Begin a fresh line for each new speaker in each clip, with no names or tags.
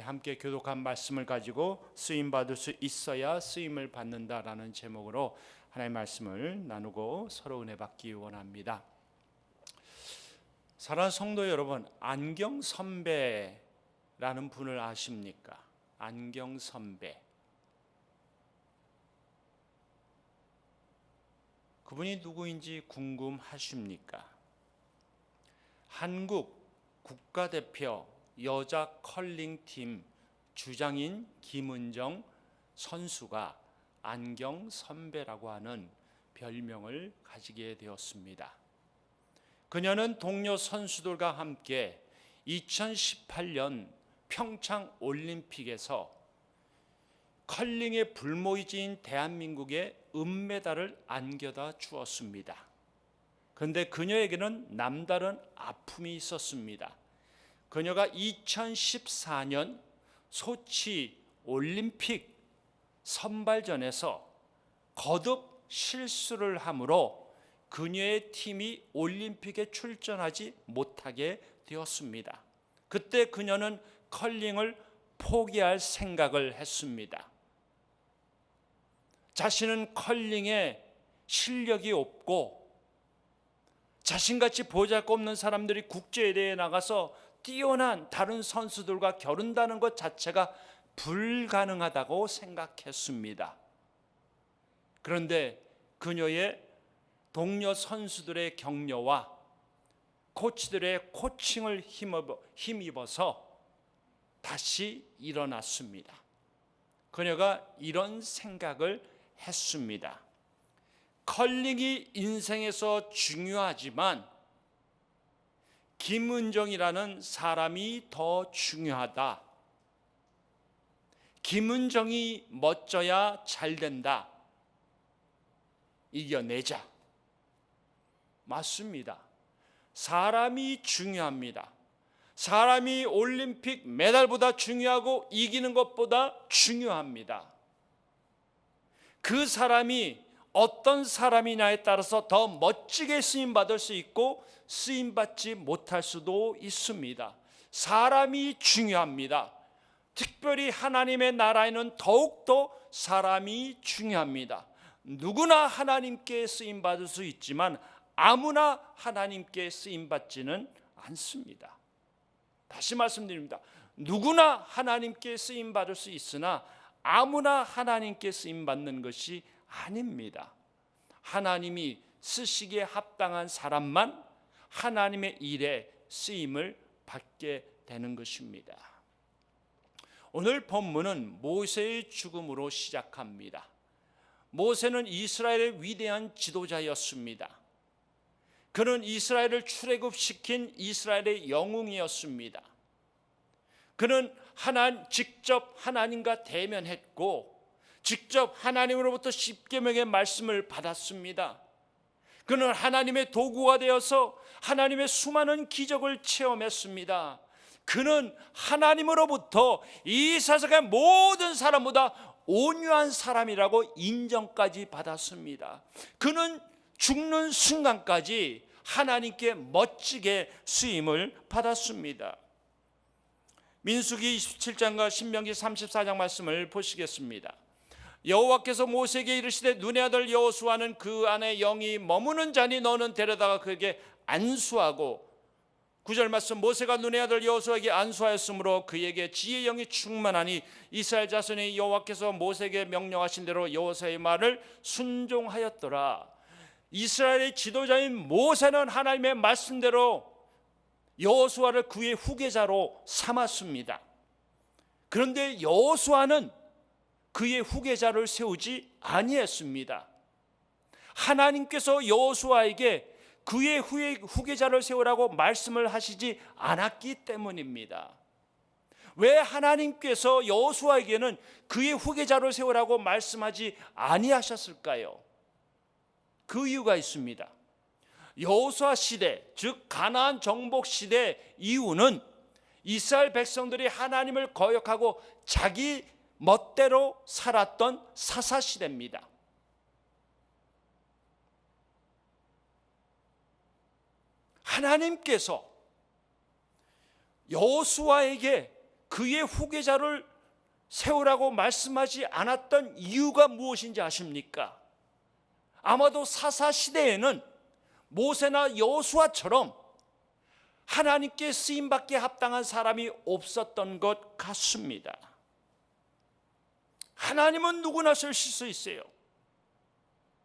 함께 교독한 말씀을 가지고 쓰임 받을 수 있어야 쓰임을 받는다라는 제목으로 하나님의 말씀을 나누고 서로 은혜 받기 원합니다. 사랑하는 성도 여러분, 안경 선배라는 분을 아십니까? 안경 선배. 그분이 누구인지 궁금하십니까? 한국 국가대표 여자 컬링팀 주장인 김은정 선수가 안경 선배라고 하는 별명을 가지게 되었습니다. 그녀는 동료 선수들과 함께 2018년 평창 올림픽에서 컬링의 불모지인 대한민국에 은메달을 안겨다 주었습니다. 그런데 그녀에게는 남다른 아픔이 있었습니다. 그녀가 2014년 소치 올림픽 선발전에서 거듭 실수를 함으로 그녀의 팀이 올림픽에 출전하지 못하게 되었습니다. 그때 그녀는 컬링을 포기할 생각을 했습니다. 자신은 컬링에 실력이 없고 자신같이 보잘것없는 사람들이 국제대회에 나가서 뛰어난 다른 선수들과 겨룬다는 것 자체가 불가능하다고 생각했습니다. 그런데 그녀의 동료 선수들의 격려와 코치들의 코칭을 힘입어서 다시 일어났습니다. 그녀가 이런 생각을 했습니다. 컬링이 인생에서 중요하지만 김은정이라는 사람이 더 중요하다. 김은정이 멋져야 잘 된다. 이겨내자. 맞습니다. 사람이 중요합니다. 사람이 올림픽 메달보다 중요하고 이기는 것보다 중요합니다. 그 사람이 어떤 사람이냐에 따라서 더 멋지게 쓰임 받을 수 있고 쓰임 받지 못할 수도 있습니다. 사람이 중요합니다. 특별히 하나님의 나라에는 더욱더 사람이 중요합니다. 누구나 하나님께 쓰임 받을 수 있지만 아무나 하나님께 쓰임 받지는 않습니다. 다시 말씀드립니다. 누구나 하나님께 쓰임 받을 수 있으나 아무나 하나님께 쓰임 받는 것이 아닙니다. 하나님이 쓰시기에 합당한 사람만 하나님의 일에 쓰임을 받게 되는 것입니다. 오늘 본문은 모세의 죽음으로 시작합니다. 모세는 이스라엘의 위대한 지도자였습니다. 그는 이스라엘을 출애굽시킨 이스라엘의 영웅이었습니다. 그는 하나 직접 하나님과 대면했고 직접 하나님으로부터 십계명의 말씀을 받았습니다. 그는 하나님의 도구가 되어서 하나님의 수많은 기적을 체험했습니다. 그는 하나님으로부터 이 세상의 모든 사람보다 온유한 사람이라고 인정까지 받았습니다. 그는 죽는 순간까지 하나님께 멋지게 쓰임을 받았습니다. 민수기 27장과 신명기 34장 말씀을 보시겠습니다. 여호와께서 모세에게 이르시되 눈의 아들 여호수아는 그 안에 영이 머무는 자니 너는 데려다가 그에게 안수하고 구절 말씀 모세가 눈의 아들 여호수아에게 안수하였으므로 그에게 지혜의 영이 충만하니 이스라엘 자손이 여호와께서 모세에게 명령하신 대로 여호수아의 말을 순종하였더라. 이스라엘의 지도자인 모세는 하나님의 말씀대로 여호수아를 그의 후계자로 삼았습니다. 그런데 여호수아는 그의 후계자를 세우지 아니했습니다. 하나님께서 여호수아에게 그의 후계자를 세우라고 말씀을 하시지 않았기 때문입니다. 왜 하나님께서 여호수아에게는 그의 후계자를 세우라고 말씀하지 아니하셨을까요? 그 이유가 있습니다. 여호수아 시대, 즉 가나안 정복 시대 이후는 이스라엘 백성들이 하나님을 거역하고 자기 멋대로 살았던 사사 시대입니다. 하나님께서 여호수아에게 그의 후계자를 세우라고 말씀하지 않았던 이유가 무엇인지 아십니까? 아마도 사사 시대에는 모세나 여호수아처럼 하나님께 쓰임 받게 합당한 사람이 없었던 것 같습니다. 하나님은 누구나 쓰실 수 있어요.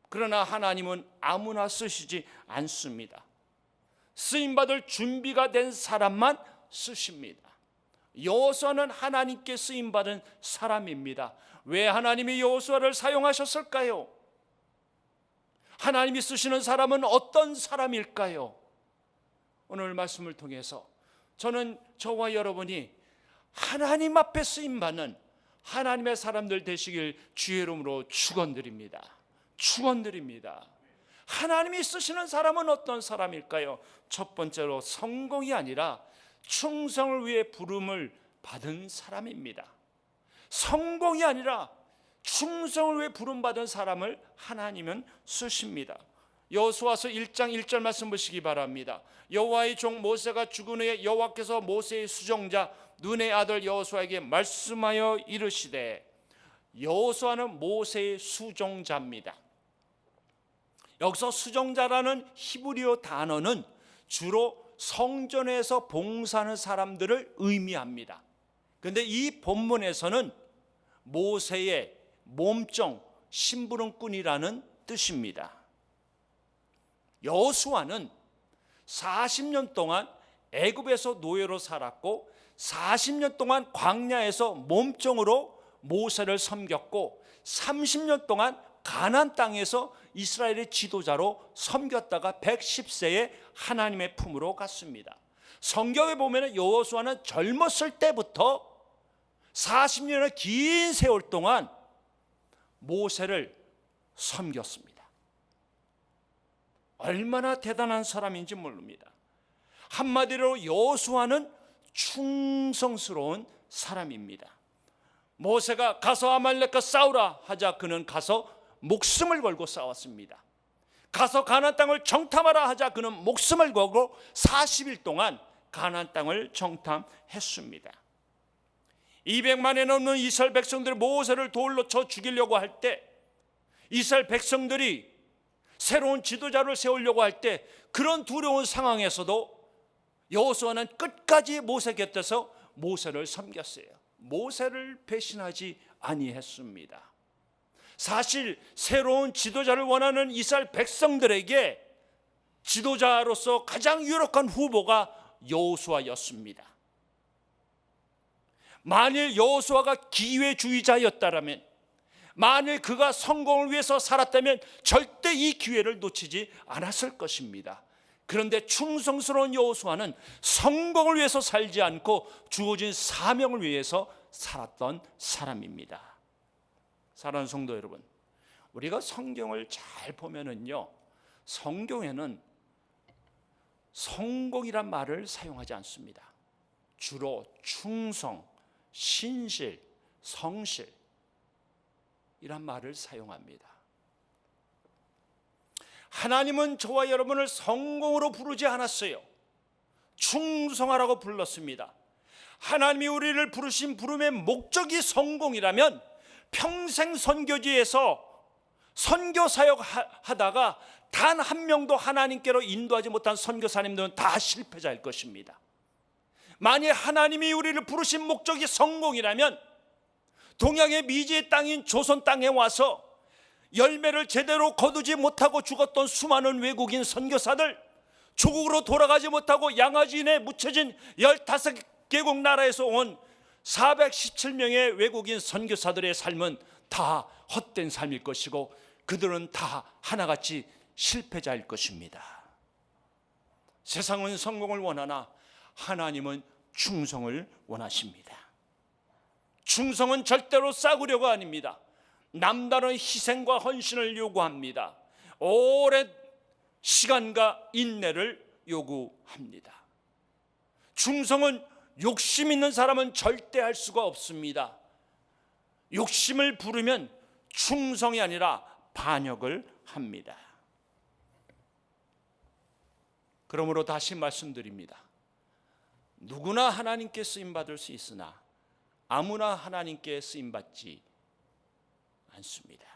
그러나 하나님은 아무나 쓰시지 않습니다. 쓰임 받을 준비가 된 사람만 쓰십니다. 여호수아는 하나님께 쓰임 받은 사람입니다. 왜 하나님이 여호수아를 사용하셨을까요? 하나님이 쓰시는 사람은 어떤 사람일까요? 오늘 말씀을 통해서 저는 저와 여러분이 하나님 앞에 쓰임 받는 하나님의 사람들 되시길 주의 이름으로 축원드립니다. 축원드립니다. 하나님이 쓰시는 사람은 어떤 사람일까요? 첫 번째로 성공이 아니라 충성을 위해 부름을 받은 사람입니다. 성공이 아니라 충성을 위해 부름 받은 사람을 하나님은 쓰십니다. 여호수아서 1장 1절 말씀 보시기 바랍니다. 여호와의 종 모세가 죽은 후에 여호와께서 모세의 수종자 눈의 아들 여호수아에게 말씀하여 이르시되 여호수아는 모세의 수종자입니다. 여기서 수종자라는 히브리어 단어는 주로 성전에서 봉사하는 사람들을 의미합니다. 그런데 이 본문에서는 모세의 몸종 심부름꾼이라는 뜻입니다. 여호수아는 40년 동안 애굽에서 노예로 살았고 40년 동안 광야에서 몸종으로 모세를 섬겼고 30년 동안 가나안 땅에서 이스라엘의 지도자로 섬겼다가 110세에 하나님의 품으로 갔습니다. 성경에 보면 여호수아는 젊었을 때부터 40년의 긴 세월 동안 모세를 섬겼습니다. 얼마나 대단한 사람인지 모릅니다. 한마디로 여호수아는 충성스러운 사람입니다. 모세가 가서 아말렉과 싸우라 하자 그는 가서 목숨을 걸고 싸웠습니다. 가서 가나안 땅을 정탐하라 하자 그는 목숨을 걸고 40일 동안 가나안 땅을 정탐했습니다. 200만에 넘는 이스라엘 백성들이 모세를 돌로 쳐 죽이려고 할 때 이스라엘 백성들이 새로운 지도자를 세우려고 할 때 그런 두려운 상황에서도 여호수아는 끝까지 모세 곁에서 모세를 섬겼어요. 모세를 배신하지 아니했습니다. 사실 새로운 지도자를 원하는 이스라엘 백성들에게 지도자로서 가장 유력한 후보가 여호수아였습니다. 만일 여호수아가 기회주의자였다면 만일 그가 성공을 위해서 살았다면 절대 이 기회를 놓치지 않았을 것입니다. 그런데 충성스러운 여호수아는 성공을 위해서 살지 않고 주어진 사명을 위해서 살았던 사람입니다. 사랑하는 성도 여러분, 우리가 성경을 잘 보면은요, 성경에는 성공이란 말을 사용하지 않습니다. 주로 충성, 신실, 성실 이란 말을 사용합니다. 하나님은 저와 여러분을 성공으로 부르지 않았어요. 충성하라고 불렀습니다. 하나님이 우리를 부르신 부름의 목적이 성공이라면 평생 선교지에서 선교 사역 하다가 단 한 명도 하나님께로 인도하지 못한 선교사님들은 다 실패자일 것입니다. 만약 하나님이 우리를 부르신 목적이 성공이라면 동양의 미지의 땅인 조선 땅에 와서 열매를 제대로 거두지 못하고 죽었던 수많은 외국인 선교사들 조국으로 돌아가지 못하고 양아지인에 묻혀진 15개국 나라에서 온 417명의 외국인 선교사들의 삶은 다 헛된 삶일 것이고 그들은 다 하나같이 실패자일 것입니다. 세상은 성공을 원하나 하나님은 충성을 원하십니다. 충성은 절대로 싸구려가 아닙니다. 남다른 희생과 헌신을 요구합니다. 오랜 시간과 인내를 요구합니다. 충성은 욕심 있는 사람은 절대 할 수가 없습니다. 욕심을 부르면 충성이 아니라 반역을 합니다. 그러므로 다시 말씀드립니다. 누구나 하나님께 쓰임 받을 수 있으나 아무나 하나님께 쓰임 받지 않습니다.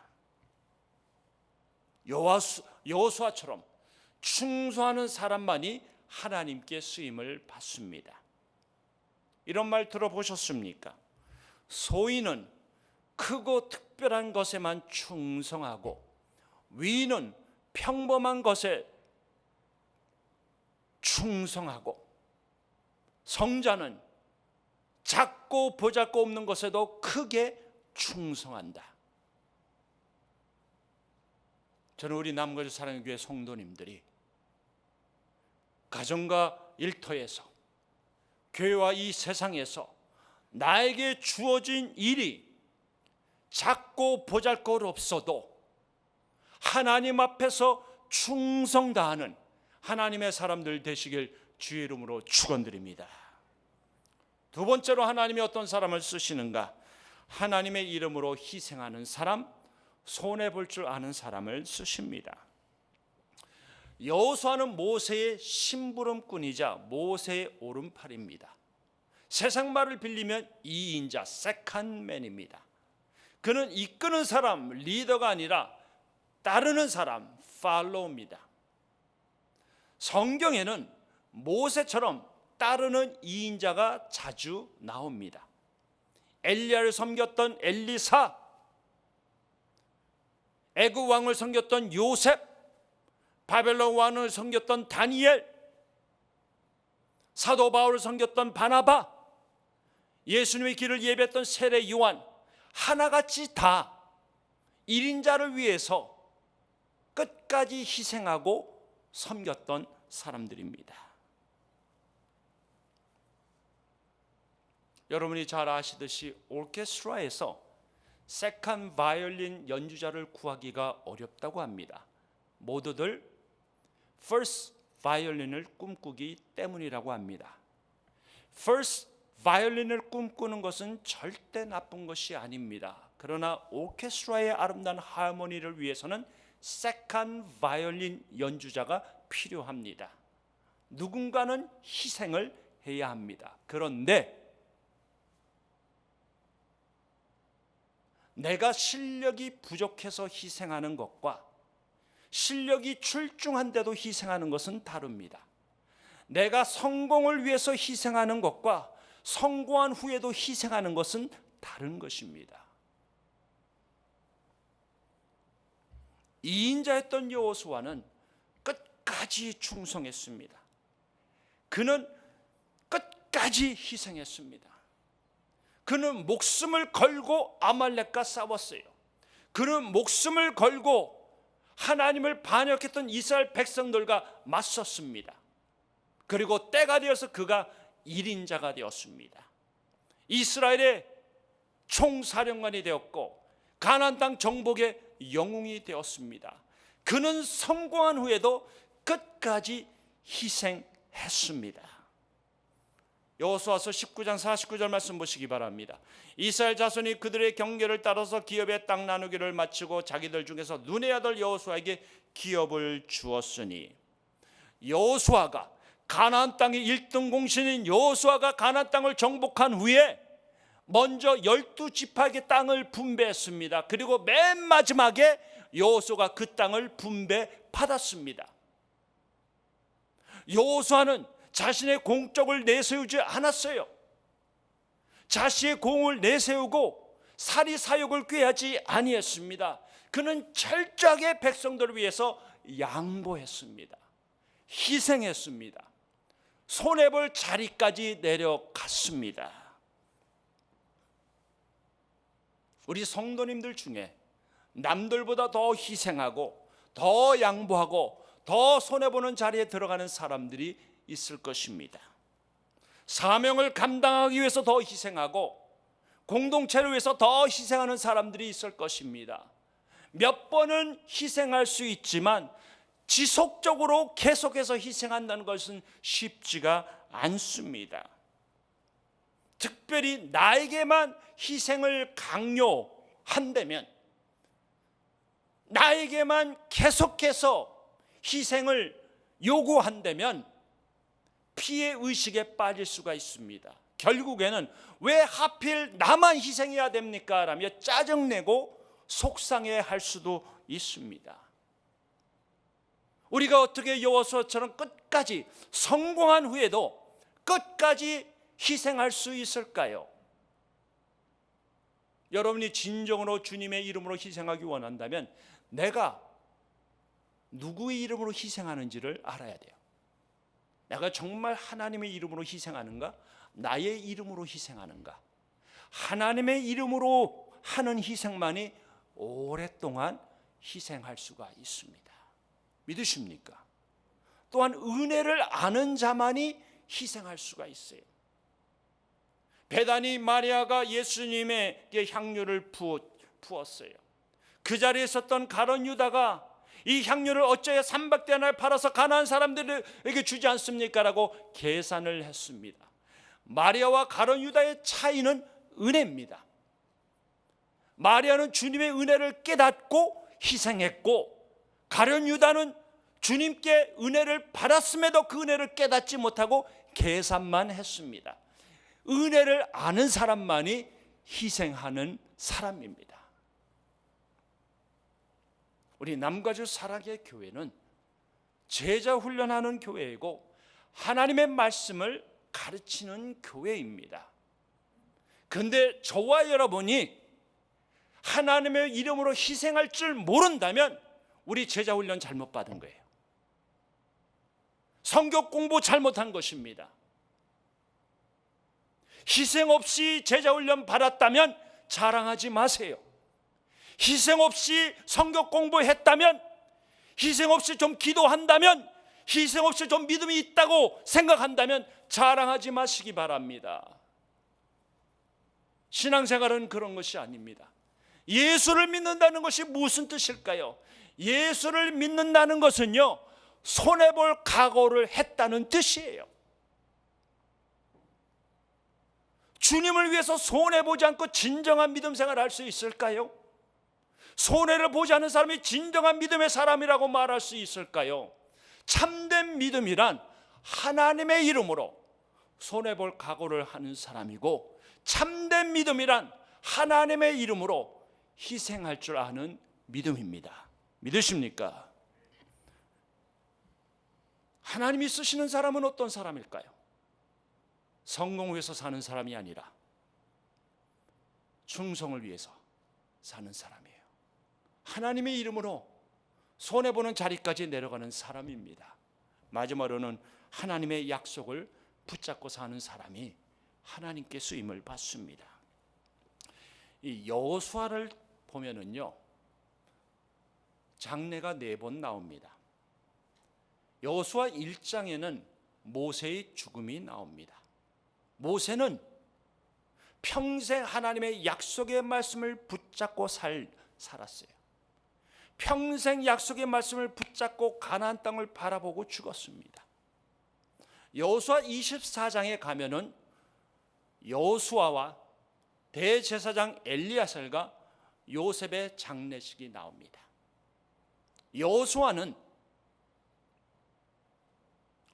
여호수 여호수아처럼 충성하는 사람만이 하나님께 쓰임을 받습니다. 이런 말 들어보셨습니까? 소인은 크고 특별한 것에만 충성하고 위는 평범한 것에 충성하고 성자는 작고 보잘것 없는 것에도 크게 충성한다. 저는 우리 남거주 사랑의 교회 성도님들이 가정과 일터에서 교회와 이 세상에서 나에게 주어진 일이 작고 보잘것 없어도 하나님 앞에서 충성 다하는 하나님의 사람들 되시길 주의 이름으로 축원드립니다. 두 번째로 하나님이 어떤 사람을 쓰시는가? 하나님의 이름으로 희생하는 사람, 손해 볼 줄 아는 사람을 쓰십니다. 여호수아는 모세의 심부름꾼이자 모세의 오른팔입니다. 세상 말을 빌리면 이인자 세컨맨입니다. 그는 이끄는 사람 리더가 아니라 따르는 사람 팔로우입니다. 성경에는 모세처럼 따르는 이인자가 자주 나옵니다. 엘리야를 섬겼던 엘리사, 애굽 왕을 섬겼던 요셉, 바벨론 왕을 섬겼던 다니엘, 사도 바울을 섬겼던 바나바, 예수님의 길을 예배했던 세례 요한 하나같이 다 1인자를 위해서 끝까지 희생하고 섬겼던 사람들입니다. 여러분이 잘 아시듯이 오케스트라에서 세컨 바이올린 연주자를 구하기가 어렵다고 합니다. 모두들 first 바이올린을 꿈꾸기 때문이라고 합니다. first 바이올린을 꿈꾸는 것은 절대 나쁜 것이 아닙니다. 그러나 오케스트라의 아름다운 하모니를 위해서는 세컨 바이올린 연주자가 필요합니다. 누군가는 희생을 해야 합니다. 그런데 내가 실력이 부족해서 희생하는 것과 실력이 출중한데도 희생하는 것은 다릅니다. 내가 성공을 위해서 희생하는 것과 성공한 후에도 희생하는 것은 다른 것입니다. 이인자였던 여호수아는 끝까지 충성했습니다. 그는 끝까지 희생했습니다. 그는 목숨을 걸고 아말렉과 싸웠어요. 그는 목숨을 걸고 하나님을 반역했던 이스라엘 백성들과 맞섰습니다. 그리고 때가 되어서 그가 1인자가 되었습니다. 이스라엘의 총사령관이 되었고 가나안 땅 정복의 영웅이 되었습니다. 그는 성공한 후에도 끝까지 희생했습니다. 여호수아서 19장 49절 말씀 보시기 바랍니다. 이스라엘 자손이 그들의 경계를 따라서 기업의 땅 나누기를 마치고 자기들 중에서 눈의 아들 여호수아에게 기업을 주었으니 여호수아가 가나안 땅의 1등 공신인 여호수아가 가나안 땅을 정복한 후에 먼저 열두 지파에게 땅을 분배했습니다. 그리고 맨 마지막에 여호수아가 그 땅을 분배 받았습니다. 여호수아는 자신의 공적을 내세우지 않았어요. 자신의 공을 내세우고 사리 사욕을 꾀하지 아니했습니다. 그는 철저하게 백성들을 위해서 양보했습니다. 희생했습니다. 손해볼 자리까지 내려갔습니다. 우리 성도님들 중에 남들보다 더 희생하고 더 양보하고 더 손해보는 자리에 들어가는 사람들이 있을 것입니다. 사명을 감당하기 위해서 더 희생하고 공동체를 위해서 더 희생하는 사람들이 있을 것입니다. 몇 번은 희생할 수 있지만 지속적으로 계속해서 희생한다는 것은 쉽지가 않습니다. 특별히 나에게만 희생을 강요한다면 나에게만 계속해서 희생을 요구한다면 피해 의식에 빠질 수가 있습니다. 결국에는 왜 하필 나만 희생해야 됩니까? 라며 짜증내고 속상해 할 수도 있습니다. 우리가 어떻게 여호수아처럼 끝까지 성공한 후에도 끝까지 희생할 수 있을까요? 여러분이 진정으로 주님의 이름으로 희생하기 원한다면 내가 누구의 이름으로 희생하는지를 알아야 돼요. 내가 정말 하나님의 이름으로 희생하는가? 나의 이름으로 희생하는가? 하나님의 이름으로 하는 희생만이 오랫동안 희생할 수가 있습니다. 믿으십니까? 또한 은혜를 아는 자만이 희생할 수가 있어요. 베다니 마리아가 예수님에게 향유를 부었어요. 그 자리에 있었던 가론 유다가 이 향유를 어째야 삼박대나를 팔아서 가난한 사람들에게 주지 않습니까라고 계산을 했습니다. 마리아와 가론 유다의 차이는 은혜입니다. 마리아는 주님의 은혜를 깨닫고 희생했고 가련 유다는 주님께 은혜를 받았음에도 그 은혜를 깨닫지 못하고 계산만 했습니다. 은혜를 아는 사람만이 희생하는 사람입니다. 우리 남가주 사랑의 교회는 제자 훈련하는 교회이고 하나님의 말씀을 가르치는 교회입니다. 근데 저와 여러분이 하나님의 이름으로 희생할 줄 모른다면 우리 제자 훈련 잘못 받은 거예요. 성경 공부 잘못한 것입니다. 희생 없이 제자 훈련 받았다면 자랑하지 마세요. 희생 없이 성경 공부했다면 희생 없이 좀 기도한다면 희생 없이 좀 믿음이 있다고 생각한다면 자랑하지 마시기 바랍니다. 신앙생활은 그런 것이 아닙니다. 예수를 믿는다는 것이 무슨 뜻일까요? 예수를 믿는다는 것은요, 손해볼 각오를 했다는 뜻이에요. 주님을 위해서 손해보지 않고 진정한 믿음 생활을 할수 있을까요? 손해를 보지 않는 사람이 진정한 믿음의 사람이라고 말할 수 있을까요? 참된 믿음이란 하나님의 이름으로 손해볼 각오를 하는 사람이고 참된 믿음이란 하나님의 이름으로 희생할 줄 아는 믿음입니다. 믿으십니까? 하나님이 쓰시는 사람은 어떤 사람일까요? 성공을 위해서 사는 사람이 아니라 충성을 위해서 사는 사람이에요. 하나님의 이름으로 손해보는 자리까지 내려가는 사람입니다. 마지막으로는 하나님의 약속을 붙잡고 사는 사람이 하나님께 쓰임을 받습니다. 이 여호수아를 보면은요 장례가 네 번 나옵니다. 여호수아 1장에는 모세의 죽음이 나옵니다. 모세는 평생 하나님의 약속의 말씀을 붙잡고 살, 살았어요. 평생 약속의 말씀을 붙잡고 가나안 땅을 바라보고 죽었습니다. 여호수아 24장에 가면은 여호수아와 대제사장 엘리야살과 요셉의 장례식이 나옵니다. 여호수아는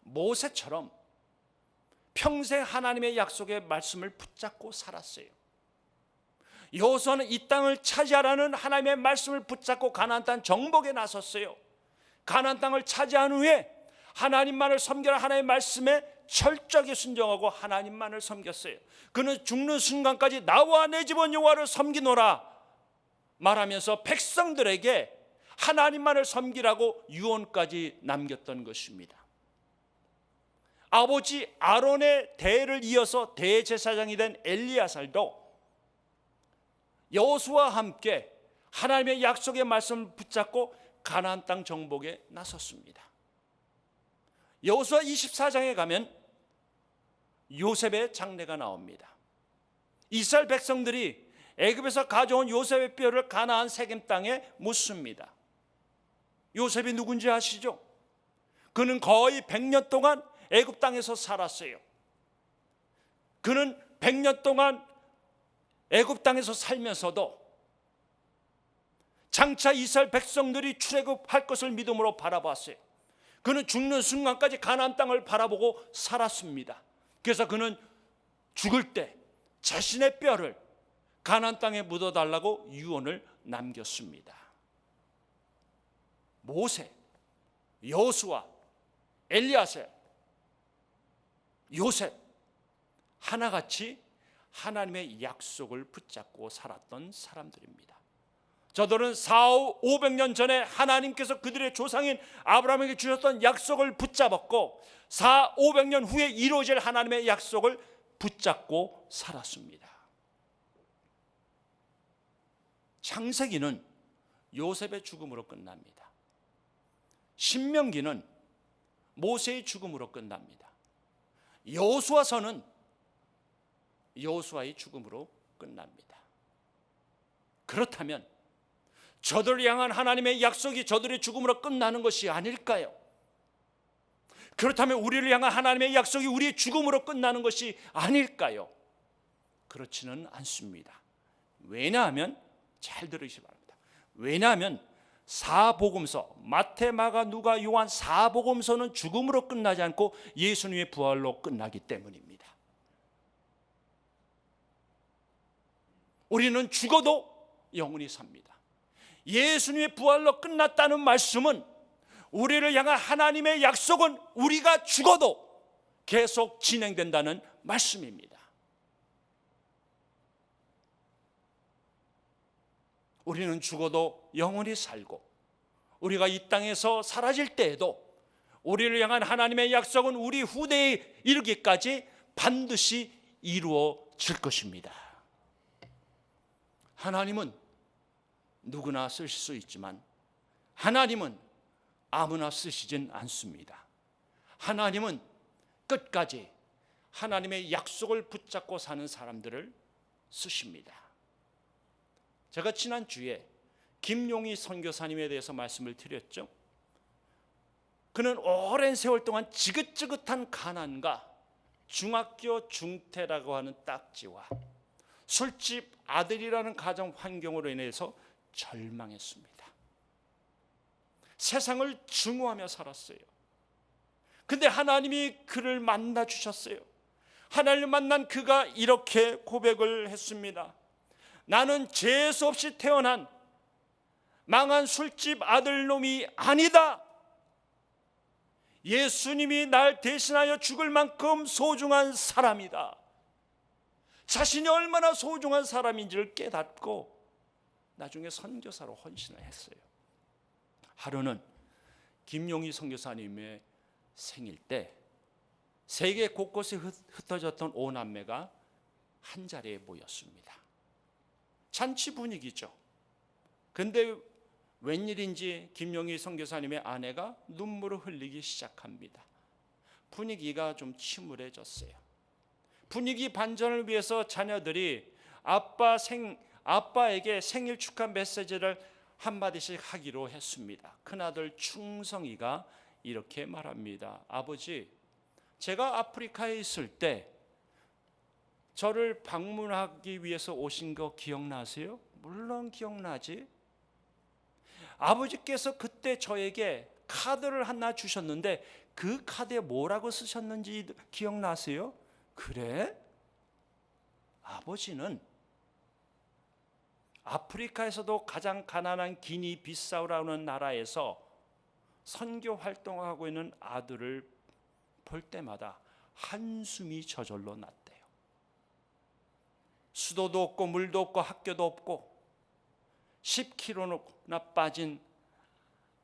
모세처럼 평생 하나님의 약속의 말씀을 붙잡고 살았어요. 여호수아는 이 땅을 차지하라는 하나님의 말씀을 붙잡고 가나안 땅 정복에 나섰어요. 가나안 땅을 차지한 후에 하나님만을 섬겨라 하나님의 말씀에 철저하게 순종하고 하나님만을 섬겼어요. 그는 죽는 순간까지 나와 내 집은 여호와를 섬기노라 말하면서 백성들에게 하나님만을 섬기라고 유언까지 남겼던 것입니다. 아버지 아론의 대를 이어서 대제사장이 된 엘리야살도 여호수와 함께 하나님의 약속의 말씀을 붙잡고 가나안 땅 정복에 나섰습니다. 여호수아 24장에 가면 요셉의 장례가 나옵니다. 이스라엘 백성들이 애굽에서 가져온 요셉의 뼈를 가나안 세겜 땅에 묻습니다. 요셉이 누군지 아시죠? 그는 거의 100년 동안 애굽 땅에서 살았어요. 그는 100년 동안 애굽 땅에서 살면서도 장차 이스라엘 백성들이 출애굽할 것을 믿음으로 바라봤어요. 그는 죽는 순간까지 가나안 땅을 바라보고 살았습니다. 그래서 그는 죽을 때 자신의 뼈를 가나안 땅에 묻어 달라고 유언을 남겼습니다. 모세, 여수와 엘리야세, 요셉 하나같이 하나님의 약속을 붙잡고 살았던 사람들입니다. 저들은 4, 500년 전에 하나님께서 그들의 조상인 아브라함에게 주셨던 약속을 붙잡았고 4, 500년 후에 이루어질 하나님의 약속을 붙잡고 살았습니다. 창세기는 요셉의 죽음으로 끝납니다. 신명기는 모세의 죽음으로 끝납니다. 여호수아서는 여호수아의 죽음으로 끝납니다. 그렇다면 저들을 향한 하나님의 약속이 저들의 죽음으로 끝나는 것이 아닐까요? 그렇다면 우리를 향한 하나님의 약속이 우리의 죽음으로 끝나는 것이 아닐까요? 그렇지는 않습니다. 왜냐하면 잘 들으시기 바랍니다. 왜냐하면 사복음서 마태, 마가, 누가, 요한 사복음서는 죽음으로 끝나지 않고 예수님의 부활로 끝나기 때문입니다. 우리는 죽어도 영원히 삽니다. 예수님의 부활로 끝났다는 말씀은 우리를 향한 하나님의 약속은 우리가 죽어도 계속 진행된다는 말씀입니다. 우리는 죽어도 영원히 살고 우리가 이 땅에서 사라질 때에도 우리를 향한 하나님의 약속은 우리 후대에 이르기까지 반드시 이루어질 것입니다. 하나님은 누구나 쓰실 수 있지만 하나님은 아무나 쓰시진 않습니다. 하나님은 끝까지 하나님의 약속을 붙잡고 사는 사람들을 쓰십니다. 제가 지난 주에 김용희 선교사님에 대해서 말씀을 드렸죠. 그는 오랜 세월 동안 지긋지긋한 가난과 중학교 중퇴라고 하는 딱지와 술집 아들이라는 가정 환경으로 인해서 절망했습니다. 세상을 증오하며 살았어요. 근데 하나님이 그를 만나 주셨어요. 하나님을 만난 그가 이렇게 고백을 했습니다. 나는 재수 없이 태어난 망한 술집 아들놈이 아니다. 예수님이 날 대신하여 죽을 만큼 소중한 사람이다. 자신이 얼마나 소중한 사람인지를 깨닫고 나중에 선교사로 헌신을 했어요. 하루는 김용희 선교사님의 생일 때 세계 곳곳에 흩어졌던 오남매가 한 자리에 모였습니다. 잔치 분위기죠. 근데 웬일인지 김용희 선교사님의 아내가 눈물을 흘리기 시작합니다. 분위기가 좀 침울해졌어요. 분위기 반전을 위해서 자녀들이 아빠 생 아빠에게 생일 축하 메시지를 한 마디씩 하기로 했습니다. 큰아들 충성이가 이렇게 말합니다. 아버지, 제가 아프리카에 있을 때 저를 방문하기 위해서 오신 거 기억나세요? 물론 기억나지. 아버지께서 그때 저에게 카드를 하나 주셨는데 그 카드에 뭐라고 쓰셨는지 기억나세요? 그래? 아버지는 아프리카에서도 가장 가난한 기니 비사우라는 나라에서 선교 활동하고 있는 아들을 볼 때마다 한숨이 저절로 났대요. 수도도 없고 물도 없고 학교도 없고 10kg나 빠진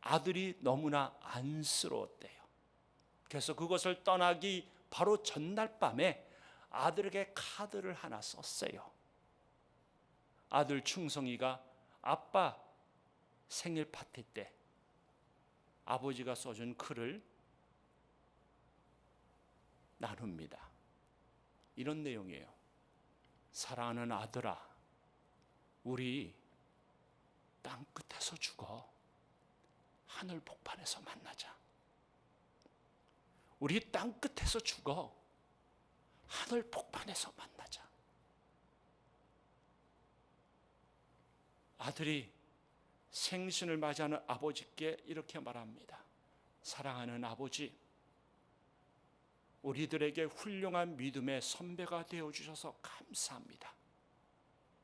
아들이 너무나 안쓰러웠대요. 그래서 그것을 떠나기 바로 전날 밤에 아들에게 카드를 하나 썼어요. 아들 충성이가 아빠 생일 파티 때 아버지가 써준 글을 나눕니다. 이런 내용이에요. 사랑하는 아들아, 우리 땅 끝에서 죽어 하늘 복판에서 만나자. 우리 땅 끝에서 죽어 하늘 복판에서 만나자. 아들이 생신을 맞이하는 아버지께 이렇게 말합니다. 사랑하는 아버지, 우리들에게 훌륭한 믿음의 선배가 되어 주셔서 감사합니다.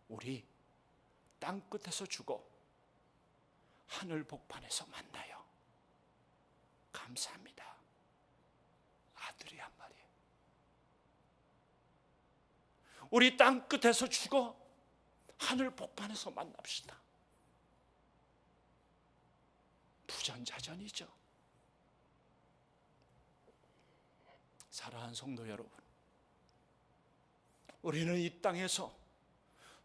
우리 땅 끝에서 죽어 하늘 복판에서 만나요. 감사합니다. 아들이 한 말이에요. 우리 땅 끝에서 죽어 하늘 복판에서 만납시다. 부전자전이죠. 사랑하는 성도 여러분, 우리는 이 땅에서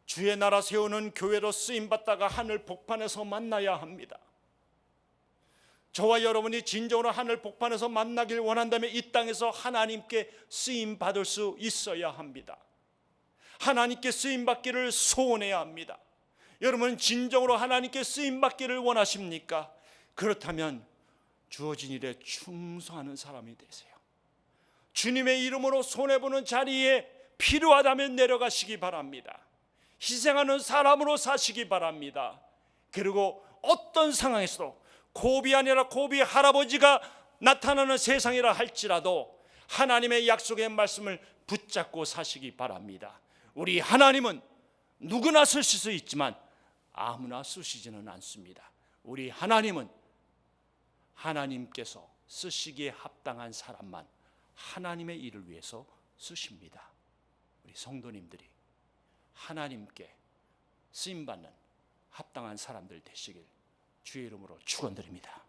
주의 나라 세우는 교회로 쓰임 받다가 하늘 복판에서 만나야 합니다. 저와 여러분이 진정으로 하늘 복판에서 만나길 원한다면 이 땅에서 하나님께 쓰임 받을 수 있어야 합니다. 하나님께 쓰임 받기를 소원해야 합니다. 여러분 진정으로 하나님께 쓰임 받기를 원하십니까? 그렇다면 주어진 일에 충성하는 사람이 되세요. 주님의 이름으로 손해 보는 자리에 필요하다면 내려가시기 바랍니다. 희생하는 사람으로 사시기 바랍니다. 그리고 어떤 상황에서도 고비 아니라 고비 할아버지가 나타나는 세상이라 할지라도 하나님의 약속의 말씀을 붙잡고 사시기 바랍니다. 우리 하나님은 누구나 쓰실 수 있지만 아무나 쓰시지는 않습니다. 우리 하나님은 하나님께서 쓰시기에 합당한 사람만 하나님의 일을 위해서 쓰십니다. 우리 성도님들이 하나님께 쓰임 받는 합당한 사람들 되시길 주의 이름으로 축원드립니다.